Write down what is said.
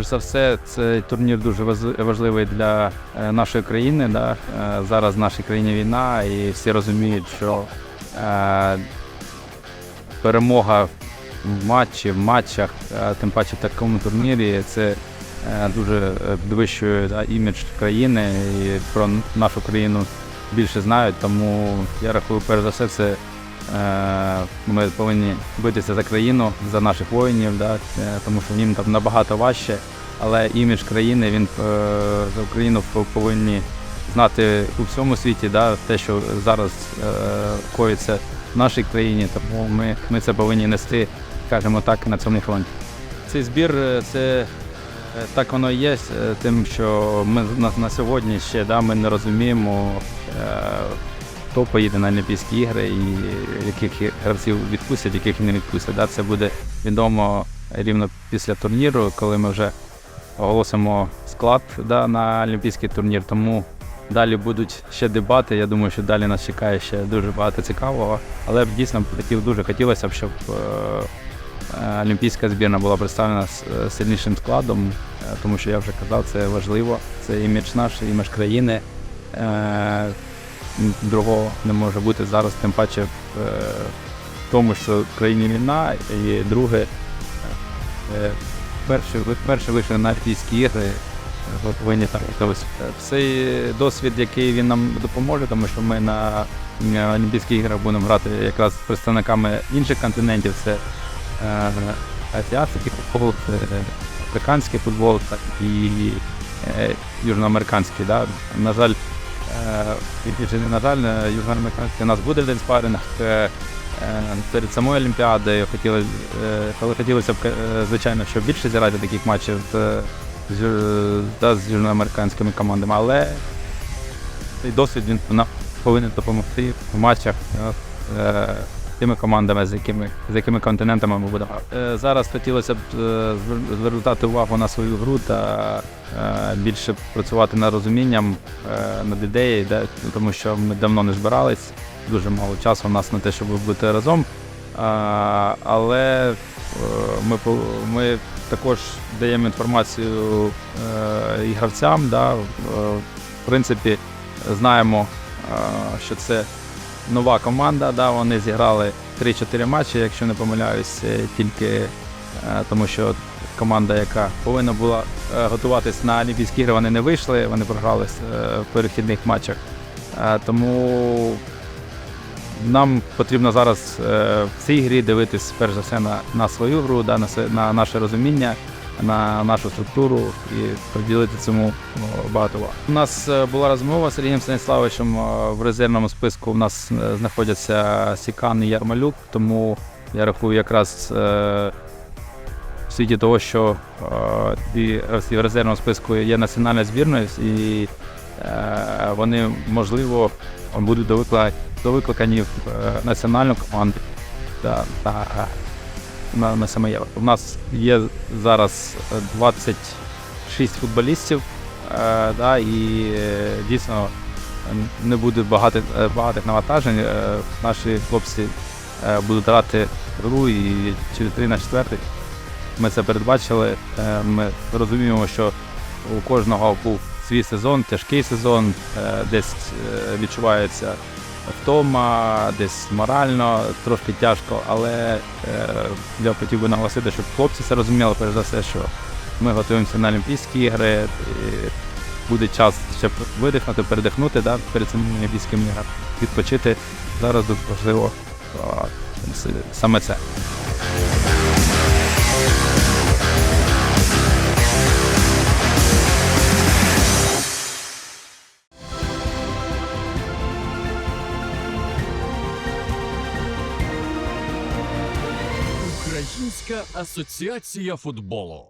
Перш за все, цей турнір дуже важливий для е, нашої країни. Да? Е, Зараз в нашій країні війна, і всі розуміють, що е, перемога в матчі, в матчах, тим паче в такому турнірі, це дуже підвищує да, імідж країни і про нашу країну більше знають. Тому я рахую, перш за все, це ми повинні битися за країну, за наших воїнів, да, е, тому що їм там набагато важче. Але імідж країни він е, за Україну повинні знати у всьому світі, да, те, що зараз е, коїться в нашій країні, тому ми, ми це повинні нести, скажімо так, на цьому фронті. Цей збір е, це е, так воно і є, е, тим, що ми на, на сьогодні ще да, ми не розуміємо, е, хто поїде на Олімпійські ігри і яких гравців відпустять, яких не відпустять. Да. Це буде відомо рівно після турніру, коли ми вже оголосимо склад да, на Олімпійський турнір. Тому далі будуть ще дебати. Я думаю, що далі нас чекає ще дуже багато цікавого. Але дійсно хотів, дуже хотілося б, щоб е, е, олімпійська збірна була представлена з е, сильнішим складом, тому що я вже казав, це важливо. Це імідж наш, імідж країни. Е, Другого не може бути зараз, тим паче в е, тому, що в країні війна, і друге, е, перші, вийшли на Олімпійські ігри. Ви повинні так ось цей досвід, який він нам допоможе, тому що ми на е, Олімпійських іграх будемо грати якраз представниками інших континентів. Це е, азіатський футбол, африканський футбол так, і е, южноамериканський. Да? На жаль, е, і, і, на жаль, е, южноамериканський у нас буде один спаринг. Е, е, перед самою Олімпіадою хотіли, е, але хотілося б, е, звичайно, щоб більше зіграти таких матчів з, з, з южноамериканськими командами, але цей досвід він нам повинен допомогти в матчах е, тими командами, з якими, з якими континентами ми будемо. Е, Зараз хотілося б е, звер- звертати увагу на свою гру та е, більше працювати над розумінням, над ідеєю, да, тому що ми давно не збирались, дуже мало часу у нас на те, щоб бути разом. Але ми, ми також даємо інформацію і гравцям. Да, в, принципі, знаємо, що це нова команда. Да, вони зіграли 3-4 матчі, якщо не помиляюсь, е, тільки е, тому, що команда, яка повинна була е, готуватись на Олімпійські ігри, вони не вийшли, вони програли е, в перехідних матчах. Тому нам потрібно зараз в цій грі дивитись перш за все на, на свою гру, да, на, на наше розуміння, на нашу структуру і приділити цьому багато уваги. У нас е, була розмова з Сергієм Станіславовичем е, в резервному списку. У нас е, знаходяться Сікан і Ярмалюк, тому я рахую якраз. В світі того, що в резервному списку є національною збірною, і вони, можливо, будуть довикла- довикликані в е, національну команду на, на саме євро. У нас є зараз е, 26 футболістів, е, да, і е, дійсно е, не буде багато, е, багатих навантажень. Е, Наші хлопці е, будуть грати гру і через 3 на 4 ми це передбачили. Е, Ми розуміємо, що у кожного був свій сезон, тяжкий сезон, е, десь е, відчувається втома, десь морально трошки тяжко, але е, я хотів би наголосити, щоб хлопці це розуміли, перш за все, що ми готуємося на Олімпійські ігри. Буде час ще видихнути, передихнути да, перед цими Олімпійськими іграми, відпочити. Зараз дуже важливо саме це. Асоціація футболу.